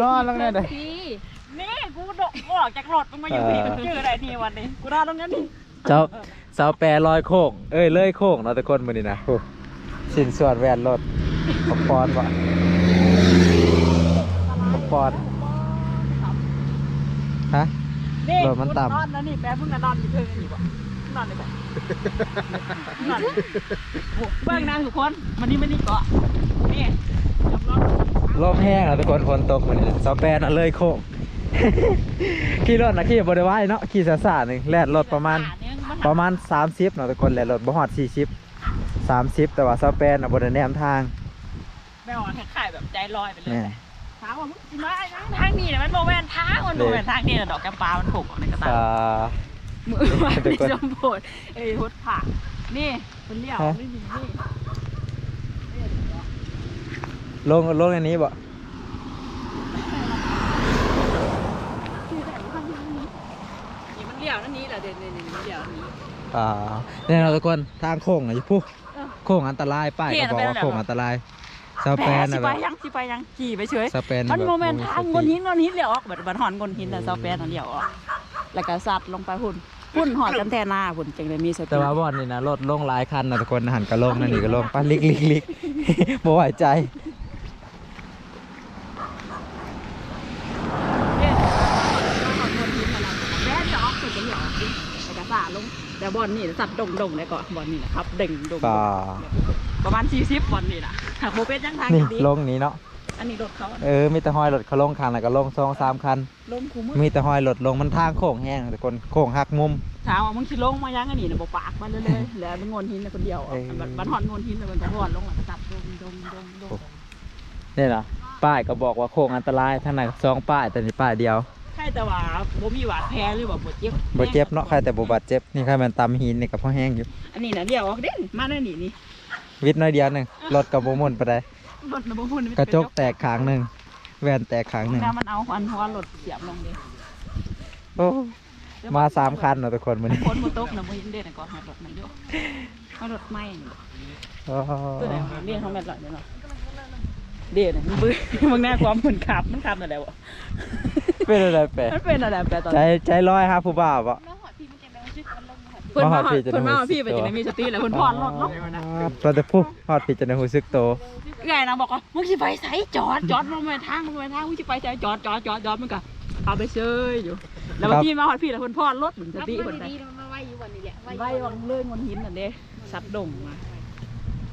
นอนแล้วไงเด้อพี่นี่กูโดดกูออกจากรถมึงมาอยู่นี่มึงเจออะไรนี่วันนี้กูนอนตรงนั้นนี่เจ้าสาวแปรลอยโค้งเอ้ยเลยโค้งเนาะทุกคนมื้อนี้นะโอ้สินส่วนแวนรถขอบปอนบ่ขอบปอนฮะนี่รถมันต่ำกูนอนนะนี่แป๊บมึงก็นอนอยู่เพื่อนอยู่บ่นอนเลยแบบนอนเลยโอ้เบื้องหน้าทุกคนมันนี่มันนี่เกาะนี่จับรถ ลมแห้งแล้วทุกคนฝนตกมื้อนี้นะสาวแปรน่ะเลยโค้งขี่รถนะขี่บ่ได้ไหวเนาะขี่ซ่าๆหนึงแล่นรถประมาณประมาณ 30เนาะทุกคนแล่นรถบ่ฮอด40 30 แต่ว่าสาวแปรน่ะบ่ได้แนมทางแม่ว่าขายแบบใจลอยไปเลยแนี่ถามว่ามึงสิมาไอ้ทางนี้เนี่ยมันโมแวนทางมันโมแวนทางนี่น่ะดอกแก้มปลามันถูกออกในกระตาอ่ามือว่าเดี๋ยวก่อนในจมโพดเอ้ยพุทธผักนี่เป็นเลี้ยวฮะนี่นี่นี่ ลงลงอันนี้บ่นี่มันเลี้ยวนั่นนี้แหละเด่นนี่นี่มันเลี้ยวนี่อ่าเนี่ยเราะทุกคนทางโค้งอะอยู่ปุ๊โค้งอันตรายป้ายเปลี่ก็ยนบอกไปแล้วว่าโค้งอันตรายสเปนสินะไปแบบยังสิไปยังขี่ไปเฉยสเปนมันแบบโมเมนต์ทางโอ้ยงนหินงนหินเลี้ยวออกแบบบันหอนงนหินแต่ซอฟแปนนั่นเลี้ยวออกแล้วก็สัตว์ลงไปหุ่นหุ่นหอดกันแท่หน้าหุ่นจังเลยมีสติแต่ว่าบอลนี่นะรถลงหลายคันนะทุกคนหันก็ลงนั่นนี่ก็ลงป้าลิกลิกลิกบ่ไหวใจ เนี่ยหอดงนหินมาแล้วแม่จะออกสุดจะเลี้ยวออกดิแล้วก็สาดลง แต่บอลนี่สัตว์ดงดงเลยก่อนบอลนี่นะครับเด่งดงก็ประมาณ40บอลนี่นะหากโมเป็นยังทางนี่ดีลงนี้เนาะอันนี้รถเขาเออมีแต่ห้อยรถเขาลงคันแล้วก็ลงสองสามคันลงคูมือมีแต่ห้อยรถลงมันทางโค้งแห้งทุกคนโค้งหักมุมถามว่ามึงสิลงมายังอันนี้นะบอกปากมันเลยเลยแล้วมันงนหินนะคนเดียวอะเออบัดบัดหอนงนหินแล้วมันก็หอนลงแล้วก็จับดงดงดงดงนี่นะป้ายก็บอกว่าโค้งอันตรายทางไหนสองป้ายแต่นี่ป้ายเดียว ใช่แต่ว่าบ่มีหวาดแพ้หรือว่าบ่เจ็บบ่เจ็บเนาะใครแต่บ่บาดเจ็บนี่ใครมันตำหินนี่ก็พอแห้งอยู่ อันนี้นะเดียวออกเด้งมาได้นี่นี่วิทย์น้อยเดียวหนึงรถกับบ่หมุนไปได้รถนะบ่พุ่นมันกระจกแตกขางหนึ่งแว่นแตกขางหนึ่งน้ำมันเอาอันหัวรถเสียบลงเด้โอ้มาสามคันเนาะทุกคนวันนี้คนบ่ตกนะบ่เห็นเด้นะก็หารถมันอยู่หารถใหม่นี่โอ้ตัวไหนเรียนของแม่นหล่ะเนาะเด้นะมึงบึ้มึงแน่ความมันขับมันขับนั่นแหละบ่ เป็นอะไรแปลกมันเป็นอะไรแปลตอนใจใจร้อยครับผู้บ่าวปะมาหอดพี่มันจะแมวชื่อมันลงหอดเพิ่นมาหาพี่จะได้เพิ่นมาหาพี่ไปจะได้มีสติแล้วเพิ่นพรรถเนาะเราจะพูดฮอดผิดจะในหูซึกโตไงนะบอกว่ามึงสิไปไสจอดจอดลงไปทางลงไปทางมึงสิไปไสจอดจอดจอดจอดมึงก็เอาไปเชยอยู่ แล้ววันที่มาหอดพี่แล้วเพิ่นพรรถเหมือนสติเพิ่นนไปดีๆมันมาไว้อยู่วันนี้แหละไหว้วางเลื่อนบนหินนั่นเด้สัตว์ดงมา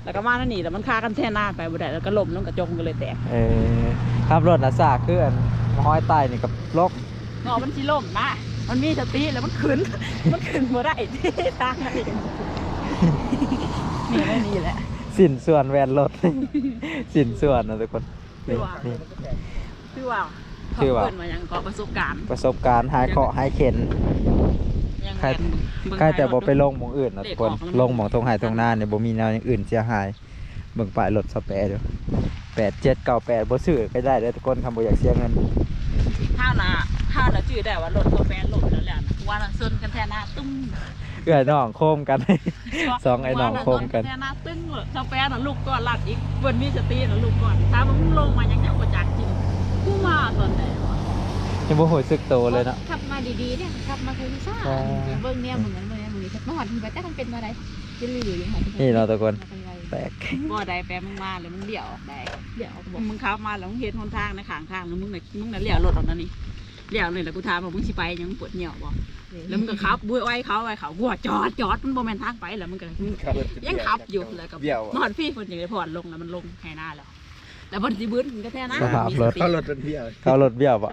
แล้วก็มานั่นนี่แล้วมันคากันแท่หน้าไปบ่ได้แล้วก็ล้มลงกระจกก็เลยแตกเออขับรถนะสากคืออันห้อยใต้นี่กับลบเนาะมันสิล้มนะมันมีสติแล้วมันขึ้น มันขึ้นบ่ได้ที่ทางนั้นเองนี่ไม่นี่แหละสินส่วนแวนรถ สินส่วนนะทุกคนนี่นี่คือว่าคือว่าเขเพิ่นมายังก็ประสบการณ์ ประสบการณ์หายเคราะห์หายเข็น ยังใครเรียนเบิ่งใครแต่บ่ท้ายถไปลงหมองอื่นนะทุกคนเด็กออกแล้วลงหมองตรงหายตรงหน้าเนี่ยบ่มีแนวอย่างอื่นเสียหายเบิ่งป้ายรถสเปรเด้อแปดเจ็ดเก้าแปดบ่ซื้อก็ได้เด้อทุกคนคำบ่อยากเสียเงินถ้าน่ะถ้าน่ะชื่อได้ว่ารถตัวแฟนรถนั่นแหละนะว่าน่ะซนกันแท้หน้าตึ้งเอื้อยน้องโคมกัน สองไอ้น้องโคมกันว่าะซแท้หน้าตึ้งเลยตัวแฟนน่ะลูกก่อนลัดอีกเบิ่นมีสติน่ะลูกก่อนถ้ามึงลงมายังยังบ่จักจริงกูมาตอนไหนวะ ยังบ่หูซึกโตเลยเนาะขับมาดีๆเนี่ยขับมาคือซ่าอ๋อเบิ้งเนี่ยเหมือนกันเลยเหมือนกันมาหอดถึงไปแต่มันเป็นอะไรจะลืออยู่หอดนี่เนาะทุกคนแปลกบ่ได้แปลมึงมาเลยมึงเลี้ยวออกได้เลี้ยวออกบอกมึงขับมาแล้วมึงเห็นหนทางในข้างทางแล้วมึงน่ะมึงน่ะเลี้ยวรถออกนั่นนี่เลี้ยวเลยแล้วกูถามว่ามึงสิไปยังมึงปวดเหี่ยวบ่แล้วมึงก็ขับบุ้ยไว้เขาไว้เขากูว่าจอดจอดมันบ่แม่นทางไปแล้วมึงก็ยังขับอยู่แล้วก็นอนพี่คนอย่างไรผ่อนลงแล้วมันลงแค่หน้าแล้วแล้วบนสิบื้นมันก็แท้นะสภาพรถเข้ารถเป็นเที่ยวเขารถเบี้ยวปะ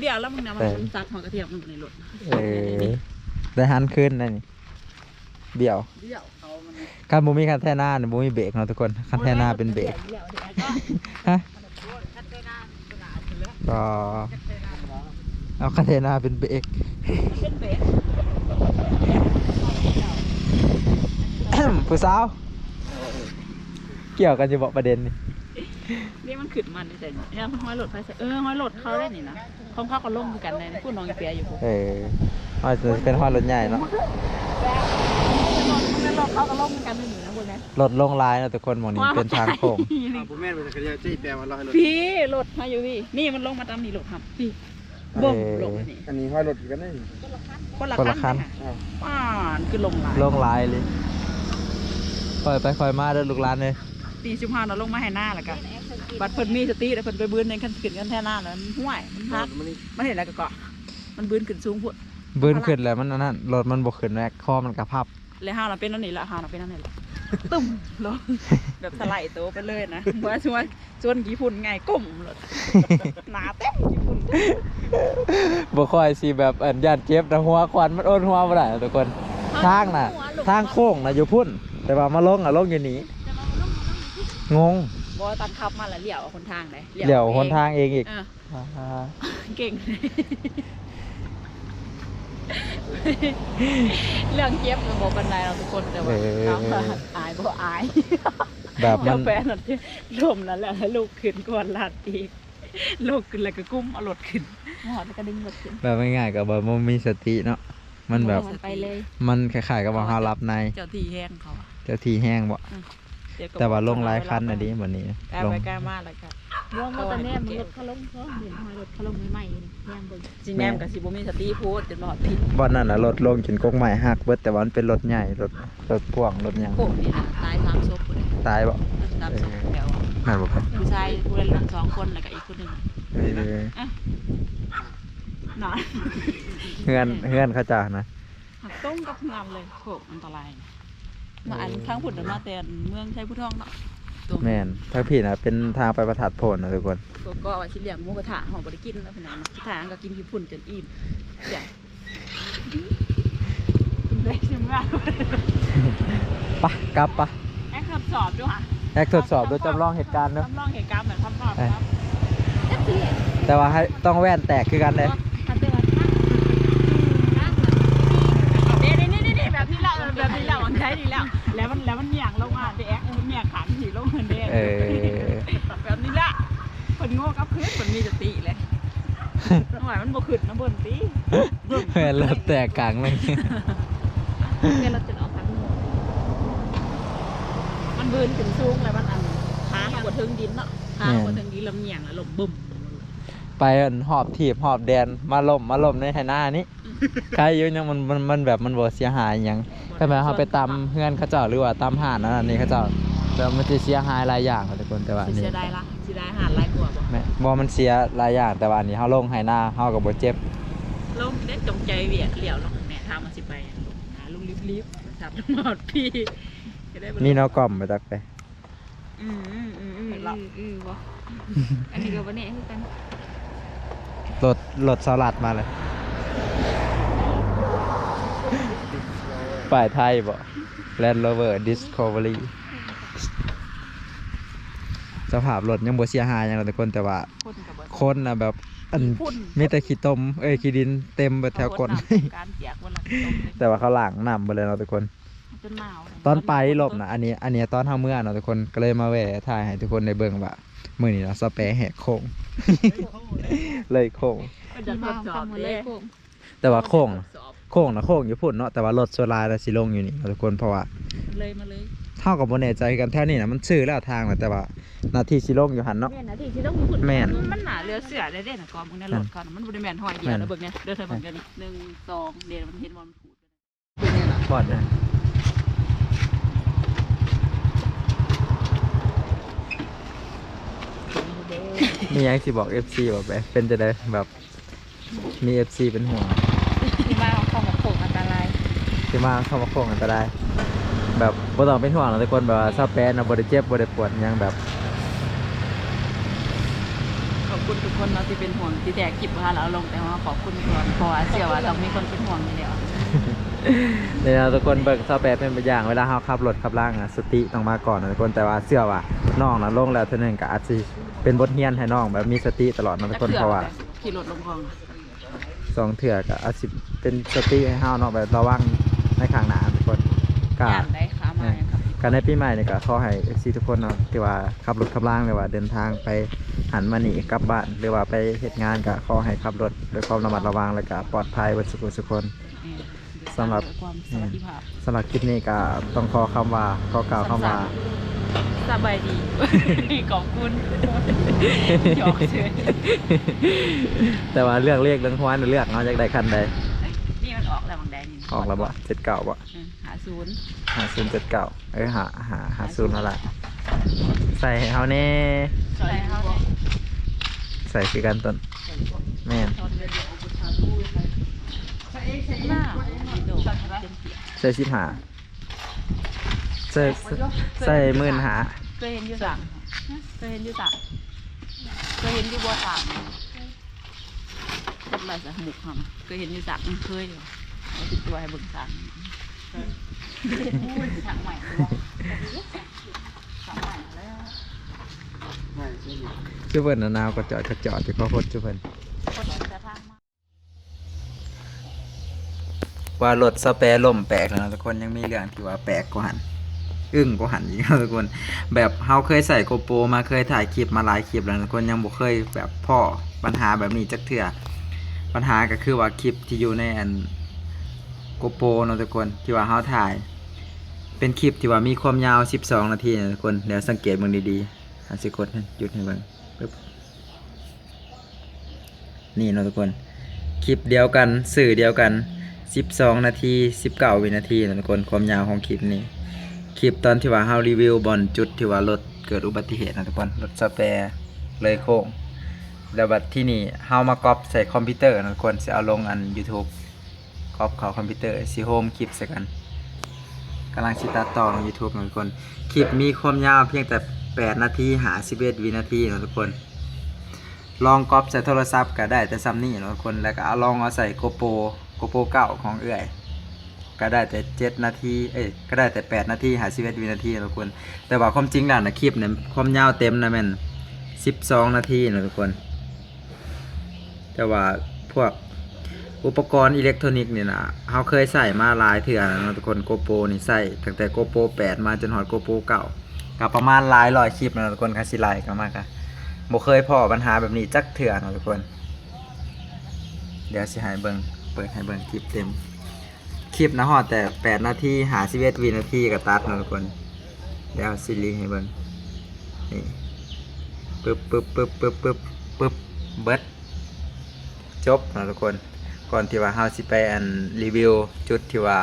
เดี๋ยวแล้วมึงนะมันซัดหัวกระเทียมมันในรถเออได้หันขึ้นนั่นนี่เบี้ยวเดี๋ยวเขามันคันบ่มีคันแท่หน้าเนี่ยบ่มีเบรกเนาะทุกคนคันแท่หน้าเป็นเบรกเดี๋ยวเดี๋ยวก็ฮะคัดไปหน้าสนามไปแล้วก็เอาคันแท่หน้าเป็นเบรกเป็นเบสผู้สาว เกี่ยวกันจะบอกประเด็นนี่ นี่มันขึ้นมันแต่เนี่ยมันห้อยรถไปเออห้อยรถเขาได้นี่นะของเขาก็ลงคือกันเลยพูดน้องอีเปียอยู่พวกเอออาจจะเป็นห้อยรถใหญ่เนาะนั่นรถเขาก็ลงคือกันนี่นะพวกนี้รถลงลายนะทุกคนหมองนี้เป็นทางโค้งผมแม่นเป็นจักรยานจี้แปลว่าเราให้รถพี่รถมาอยู่พี่นี่มันลงมาตามนี่รถครับพี่บ่มลงมานี่อันนี้ห้อยรถกันได้คนละคนละคัคันนค่ะป้านคือลงหลายลงลายเลยคอยไปคอยมาเด้อลูกหลานเลยตีสิบห้าเราลงมาให้หน้าแล้วก็ บัดเพิ่นมีสติแล้วเพิ่นไปบืนในขั้นขึ้นกันแท่หน้าแล้วมันห่วยมันพักมันนี่มันเห็นแล้วก็เกาะมันบืนขึ้นสูงพุ่นบืนขึ้นแล้วมันอันนั่นรถมันบกขึ้นแรกคอมันกระพับเลยห้าเราเป็นนั่นนี่ละห้าเราเป็นนั่นนี่ละตึ้มลงแบบถลายตัวไปเลยนะว่าชวนชวนกี่ฝุ่นไงก้มเลยหนาเต็มกี่ฝุ่นบ่ค่อยสิแบบอันย่านเจ็บนะหัวควันมันโอนหัวบ่ได้นะทุกคนทางน่ะ ทางโค้งน่ะอยู่พุ่น แต่ว่ามาลงอะลงอยู่นี้งง บอตันขับมาแล้วเหลี่ยวเอาคนทางเลยเดี๋ยวหนทางเองอีกเอออ่าเก่งเรื่องเจ็บมันบอกกันไดเราทุกคนแต่ว่าถามว่าอายบ่อายแบบมัเจ้านแฟนนั่นที่ล่มแล้วแหละแล้วลูกขึ้นก่อนลาดอีกลูกขึ้นแล้วก็กุ้มเอารถขึ้นหอดแล้วก็ดึงรถขึ้นแบบง่ายๆกับแบบบ่มีสติเนาะมันแบบไปเลยมันคล้ายๆกับว่าเฮารับใน เจ้าที่แห้งเขาอะเจ้าที่แห้งบ่เดี๋ยก็แต่ว่าลงหลายคันน่ะดิเหมือนนี้กล้าลงไปกล้ามาแล้วก็ร่วงมาตอนนี้มันรถเขาลงเขาเห็นหอยรถเขาลงใหม่ๆนี่แยมเบิ่งจีแนมกับสิบ่มีสติพูดจนหลอดผิดบ่อนนั้นน่ะรถลงจนกกไม้หักเบิดแต่ว่ามันเป็นรถใหญ่รถรถพ่วงรถหยังโขกนี่นะตายสามศพเลยตายบ่สามศพเดี๋ยวนั่นบ่ครับผู้ชายผู้เล่นหลังสองคนแล้วก็อีกคนหนึ่งเออหนาเฮือนเฮือนเขาจ้านะหักต้งกับงามเลยโขกอันตราย มาอันข้างผุดมาแต่เมืองใช้ผู้ท่องเนาะตัวแม่นทางพี่น่ะเป็นทางไปประทัดโพนนะทุกคนก็ก็ว่าชิเลี้ยงหมูกระทะหอมบริกินแล้วพี่น้องกระทะก็กินขี้ฝุ่นจนอิ่มเดี๋ยวได้ชิมว่าปะกลับปะแอคทดสอบด้วยค่ะแอกทดสอบโดยจำลองเหตุการณ์เนาะจำลองเหตุการณ์แบบทำสอบครับจักสิแต่ว่าให้ต้องแว่นแตกคือกันเลย คันเดียวกันนั่งน่ะ นี่นี่นี่นี่แบบนี้แล้วแบบนี้แล้วมันใช้ดีแล้ว แล้วมันแล้วมันเหนียงลงมาเด็กมันเหนียงขันหีลงเงินเด้ เออ แบบนี้ละคนโง่กับพื้นคนมีสติเลยหน่อย มันบ่ขึ้นนะเบิ่นตีแว่นรถแตกกลางเลยเดี๋ยวเราจะออกทางนู้นมันเบืนขึ้นสูงแล้วมันอันค้าบนถึงดินเนาะค้าบนถึงดินลำเหนียงแล้วลมบึ้มไปอันหอบถีบหอบแดนมาล่มมาล่มในไหหน้านี้ใครอยู่ยังมันมันมันแบบมันบ่เสียหายหยังถ้าแบบเขาไปตามเฮือนเขาเจ้าหรือว่าตามหาดนั่นนี่เขาเจ้าแต่มันจะเสียหายหลายอย่างครับทุกคนแต่ว่านสินี้เสียดายละ สียดายหาดหลายกว่าบ่แม่บ่มันเสียหลายอย่างแต่ว่าอันนี้เฮาลงไหหน้าเฮาก็บ่เจ็บลงได้จงใจเวียดเหลี่ยวลงแม่ทางมันสิไปอะหาลุงรีบๆสับหมดพี่จะได้บ่นี่เนาะกล่อมไปตักไปอืมอืมอืมอืมอือเราอือบ่อันนี้ก็บ่แน่คือกันรถรถสลัดมาเลยฝ่ายไทยบ่ Land Rover Discovery สภาพรถยังบ่เสียหายหยังหรอกทุกคนแต่ว่าคนกับบ่คนน่ะแบบอันพุ่นมีแต่ขี้ตมเอ้ยขี้ดินเต็มไปแถวก้นการเปียกวันละตรงเลยแต่ว่าเขาล้างน้ำไปเลยเนาะทุกคน จนหนาวเลยตอนไปลบนะอันนี้อันนี้ตอนทาเมื่อเนาะทุกคนก็เลยมาแหวะถ่ายให้ทุกคนได้เบิ่งว่ามื้อนี้เราะสเปรย์แหกโค้ง เลยโค้งมันจะทดสอบเลเลยยโค้งแต่ว่าโค้งทดสอบโค้งนะโค้งอยู่พุ่นเนาะแต่ว่ารถโซลาร์น่ะสิลงอยู่นี่เนาะทุกคนเพราะว่า เลยมาเลย เท่ากับบ่แน่ใจกันแถวนี้นะมันชื่อแล้วทางน่ะแต่ว่าหนาทีสิลงอยู่หันเนาะ แม่นนะที่ที่ต้องพูดแม่นมันหนาเรือเสือได้เด่นะกองมึงเนี่ยรถเขาน่ะมันบริแมนหอยเดียวนะเบิ่งเนี่ยเดินเธอเบิ่งกันนี่หนึ่งสองเดี๋ยวมันเห็นบอลมันถูดบอดนะมีหยังสิบอก FC บอกไปเป็นจะได้แบบมี FC เป็นห่วงที่มาของของโค้งอันตราย ที่มาเข้ามาโค้งอันตราย แบบบ่ต้องเป็นห่วงหรอกทุกคนแบบว่าซาแปนนะบ่ได้เจ็บบ่ได้ปวดหยังแบบขอบคุณทุกคนเนาะที่เป็นห่วงที่แตกคลิปว่าเราลงแต่ว่าขอบคุณทุกคนเพราะว่าเชื่อว่าต้องมีคนเป็นห่วงอยู่แล้วเนี่ยนะทุกคนเบิ่งซาแปนเป็นตัวอย่างเวลาเฮาขับรถขับล่างอะสติต้องมาก่อนนะทุกคนแต่ว่าเชื่อว่าน้องน่ะลงแล้วเท่านึงก็อาจสิเป็นบทเรียนให้น้องแบบมีสติตลอดนะทุกคนเพราะว่าขี่รถลงคลองสองเถื่อก็อาจสิเป็นสติให้เฮาเนาะแบบระวังในข้างหน้าทุกคนก็ ย่านได้ขามาครับ การในปีใหม่นี่ก็ขอให้ FC ทุกคนเนาะที่ว่าขับรถขับล่างหรือว่าเดินทางไปหันมาหนีกลับบ้านหรือว่าไปเฮ็ดงานก็ขอให้ขับรถด้วยความระมัดระวังแล้วก็ปลอดภัยเบนสุขสุขคนสำหรับความสวัสดิภาพสำหรับคลิปนี้ก็ต้องขอคำว่าขอกล่าวคำว่าสบายดีขอบคุณหยอกเฉยแต่ว่าเลือกเรียกเรื่องทวนเลือกเนาะจากใดคันใดนี่มัน ออกแล้วบางแดงนี่ออกแล้วบ่เจ็ดเก่าบ่เออหาศูนย์หาศูนย์เจ็ดเก่าเอ้ยหาหาหาศูนย์นั่นแหละใส่ให้เฮาแน่ใส่เขาเนี่ยใส่คือกันต้นแม่นตอนเรียนเดี๋ยวเอาบุตรชาลูกใส่ใส่หน้าโดดเต็มเสียใส่สิบหาใส่ใส่หมื่นหาเคยเห็นอยู่สั่งเคยเห็นอยู่สั่งเคยเห็นอยู่บัวสั่งเป็นไรสักหมุกค่ะเคยเห็นอยู่สั่งเคยอยู่ เอาติดตัวให้เบิ่งสั่งสั่งใหม่สั่งใหม่แล้วไม่ใช่นี่จุเพิ่นน่ะนาวก็จอดก็จอดอยู่ก็พดจุเพิ่นคนจะทางมาว่ารถสเปรล่มแปลกแล้วนะทุกคนยังมีเรื่องที่ว่าแปลกกว่าหันอึ้งกว่าหันอีกนะทุกคน แบบเฮาเคยใส่โกโปรมาเคยถ่ายคลิปมาหลายคลิปแล้วนะทุกคนยังบ่เคยแบบพ่อปัญหาแบบนี้จักเทื่อปัญหาก็คือว่าคลิปที่อยู่ในอัน โกโปรนะทุกคนที่ว่าเฮาถ่าย เป็นคลิปที่ว่ามีความยาว 12 นาทีนะทุกคนเดี๋ยวสังเกตเบิ่งดีๆอาสิกดให้หยุดให้เบิ่งปึ๊บนี่นะทุกคน คลิปเดียวกันสื่อเดียวกัน 12 นาที 19 วินาทีนะทุกคนความยาวของคลิปนี้ คลิปตอนที่ว่าเฮารีวิวบอลจุดที่ว่ารถเกิดอุบัติเหตุนะทุกคนรถสแปรเลยโค้งแล้วบัดที่นี่เฮามาก๊อปใส่คอมพิวเตอร์นะทุกคนสิเอาลงอัน YouTube ก๊อปเขาคอมพิวเตอร์สิโฮมคลิปใส่กันกำลังสิตัดต่อลง YouTube นะทุกคน คลิปมีความยาวเพียงแต่ 8 นาทีหา 11 วินาทีนะทุกคน ลองก๊อปใส่โทรศัพท์ก็ได้แต่ซัมนี่นะทุกคน แล้วก็เอาลองเอาใส่โกโปโกโปเก่าของเอื่อย ก็ได้แต่เจ็ดนาที เอ้ย ก็ได้แต่แปดนาทีหาสิบเอ็ดวินาทีนะทุกคน แต่ว่าความจริงแล้วนะคลิปเนี่ยความยาวเต็มนะแม่นสิบสองนาทีนะทุกคน แต่ว่าพวก อุปกรณ์อิเล็กทรอนิกส์เนี่ยนะเขาเคยใส่มาหลายเถื่อนนะทุกคนโกโปรนี่ใส่ตั้งแต่โกโปรแปดมาจนหอดโกโปรเก่ากับประมาณหลายร้อยคลิปนะทุกคนคาสิไลกันมากอะบ่เคยพอปัญหาแบบนี้จักเถื่อนนะทุกคน เดี๋ยวสิให้เบิงเปิดให้เบิงคลิปเต็ม คลิปนะฮอดแต่8นาทีหา11วินาทีก็ตัดนะทุกคน เดี๋ยวซิลิงให้เบิงนี่ปึ๊บปึ๊บปึ๊บปึ๊บปึ๊บปึ๊บเบิดจบนะทุกคน ก่อนที่ว่าเฮาสิไปอันรีวิวจุดที่ว่า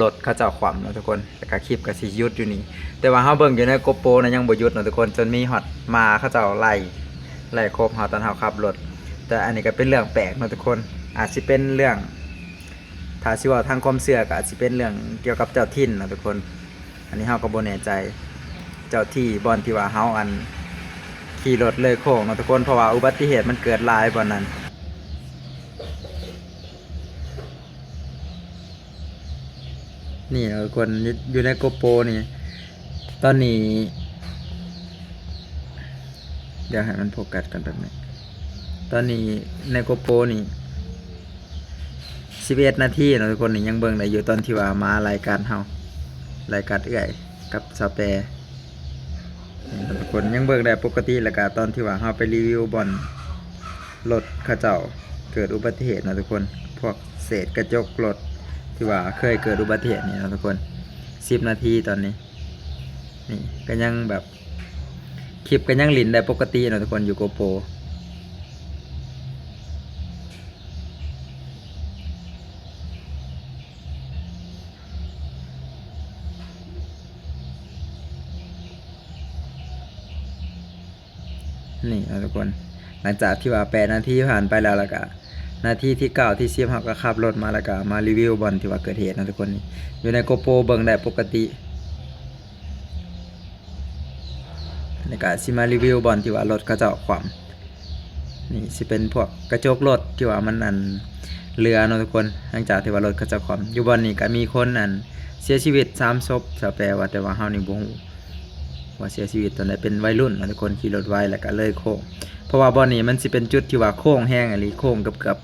รถเขาเจ้าขวามนะทุกคนแล้วก็คลิปก็สิหยุดอยู่นี่ แต่ว่าเฮาเบิ่งอยู่ในโกโปรนะยังบ่หยุดนะทุกคนจนมีฮอตมาเขาเจ้าไล่ไล่ครบเฮาตอนเฮาขับรถ แต่อันนี้ก็เป็นเรื่องแปลกนะทุกคน อาจสิเป็นเรื่องถ้าสิว่าทางความเชื่อก็อาจสิเป็นเรื่องเกี่ยวกับเจ้าถิ่นนะทุกคน อันนี้เฮาก็บ่แน่ใจเจ้าที่บ่อนที่ว่าเฮาอันขี่รถเลยโค้งนะทุกคนเพราะว่าอุบัติเหตุมันเกิดหลายบ่อนนั้น นี่นะทุกคนอยู่อยู่ในโกโปรนี่ ตอนนี้ เดี๋ยวให้มันโฟกัสกันแบบนี้ ตอนนี้ในโกโปรนี่สิบเอ็ดนาทีเนาะทุกคนนี่ยังเบิ่งได้อยู่ตอนที่ว่ามารายการเฮารายการเอื้อยกับสเปรนี่เนาทุกคนยังเบิ่งได้ปกติแล้วก็ตอนที่ว่าเฮาไปรีวิวบอลรถเขาเจ้าเกิดอุบัติเหตุนะทุกคน พวกเศษกระจกรถ ที่ว่าเคยเกิดอุบัติเหตุนี่นะทุกคนสิบนาทีตอนนี้ นี่ก็ยังแบบคลิปก็ยังหลินได้ปกตินะทุกคนอยู่โกโปรนี่นะทุกคน หลังจากที่ว่าแปดนาทีผ่านไปแล้วแล้วก็ นาทีที่เก้าที่เสิบเขาก็ขับรถมาแล้วก็มารีวิวบอลที่ว่าเกิดเหตุนะทุกคนนี่อยู่ในโกโปรเบิ่งได้ปกติแล้วก็สิมารีวิวบอลที่ว่ารถเขาเจะขวามนี่สิเป็นพวกกระจกรถที่ว่ามันอันเรือนะทุกคนหลังจากที่ว่ารถเขาเจะขวามอยู่บอลนี่ก็มีคนอันเสียชีวิตสามศพสแปลว่าแต่ว่าเฮานี่บ่ฮู้ว่าเสียชีวิตตอนนั้นเป็นวัยรุ่นนะทุกคนขี่รถไวแล้วก็เลยโค้งเพราะว่าบ่อนี้มันสิเป็นจุดที่ว่าโค้งแห้งอะไรโค้งเกับกับ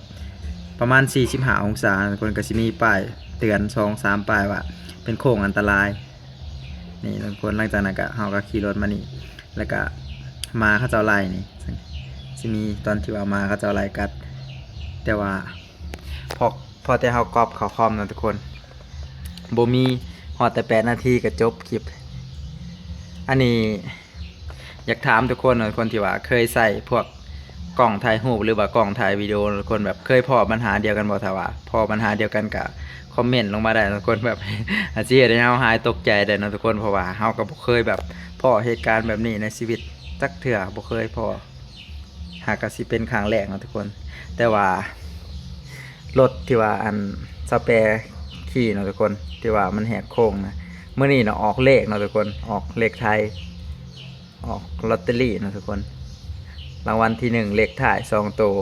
ประมาณ 45 องศาคนก็สิมีป้ายเตือน2 3ป้ายว่า เป็นโค้งอันตราย นี่ทุกคนหลังจากนั้นก็เฮาก็ขี่รถมานี่ แล้วก็มาเขาเจ้าไล่นี่สิมีตอนที่ว่ามาเขาเจ้าไล่กัด แต่ว่าพอพอแต่เฮากรอบเขาคอมนะทุกคนโบมีฮอดแต่8นาทีก็จบคลิป อันนี้อยากถามทุกคนเนาะทุกคนที่ว่าเคยใส่พวก กล่องถ่ายรูปหรือว่ากล่องถ่ายวิดีโอคนแบบเคยพอปัญหาเดียวกันบ่ถ้าว่าพอปัญหาเดียวกันก็คอมเมนต์ลงมาได้นะทุกคนแบบอาจจะเฮ็ดให้เฮาหายตกใจได้เนาะทุกคนเพราะว่าเฮาก็บ่เคยแบบพอเหตุการณ์แบบนี้ในชีวิตจักเทื่อบ่เคยพอหากสิเป็นครั้งแรกเนาะทุกคน แต่ว่ารถที่ว่าอันสเปรขี่เนาะทุกคนที่ว่ามันแหกโค้งนะเมื่อนี้เนาะออกเลขเนาะทุกคนออกเลขไทย ออกลอตเตอรี่เนาะทุกคน รางวัลที่หนึ่งเลขถ่ายสองตัว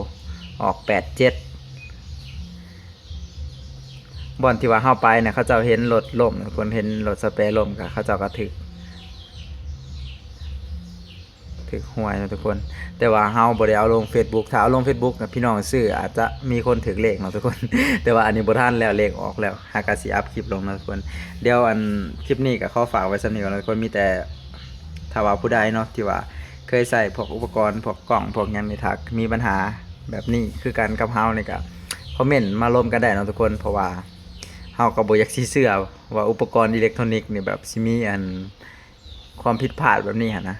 ออกแปดเจ็ดบอนที่ว่าเข้าไปเนี่ยเขาเจ้าเห็นรถล่มทุกคนเห็นรถสเปรย์ล่มกับเขาเจ้าก็ถึกถึกหวยนะทุกคน แต่ว่าเฮาบ่ได้เอาลง Facebook ถ้าเอาลง Facebook นะพี่น้องซื้ออาจจะมีคนถึกเลขเนาะทุกคน แต่ว่าอันนี้บ่ทันแล้วเลขออกแล้วหากาสิอัพคลิปลงนะทุกคน เดี๋ยวอันคลิปนี้ก็ขอฝากไว้สนี้ก่อนนะทุกคนมีแต่ถ้าว่าผู้ใดเนาะที่ว่า เคยใส่พวกอุปกรณ์พวกกล่องพวกยังในทักมีปัญหาแบบนี้คือการกับเฮานี่ก็คอมเมนต์มาลมกันได้เนาะทุกคนเพราะว่าเฮากับ่อยากสิเสื้อว่าอุปกรณ์อิเล็กทรอนิกส์นี่แบบซิมีอันความผิดพลาดแบบนี้นะ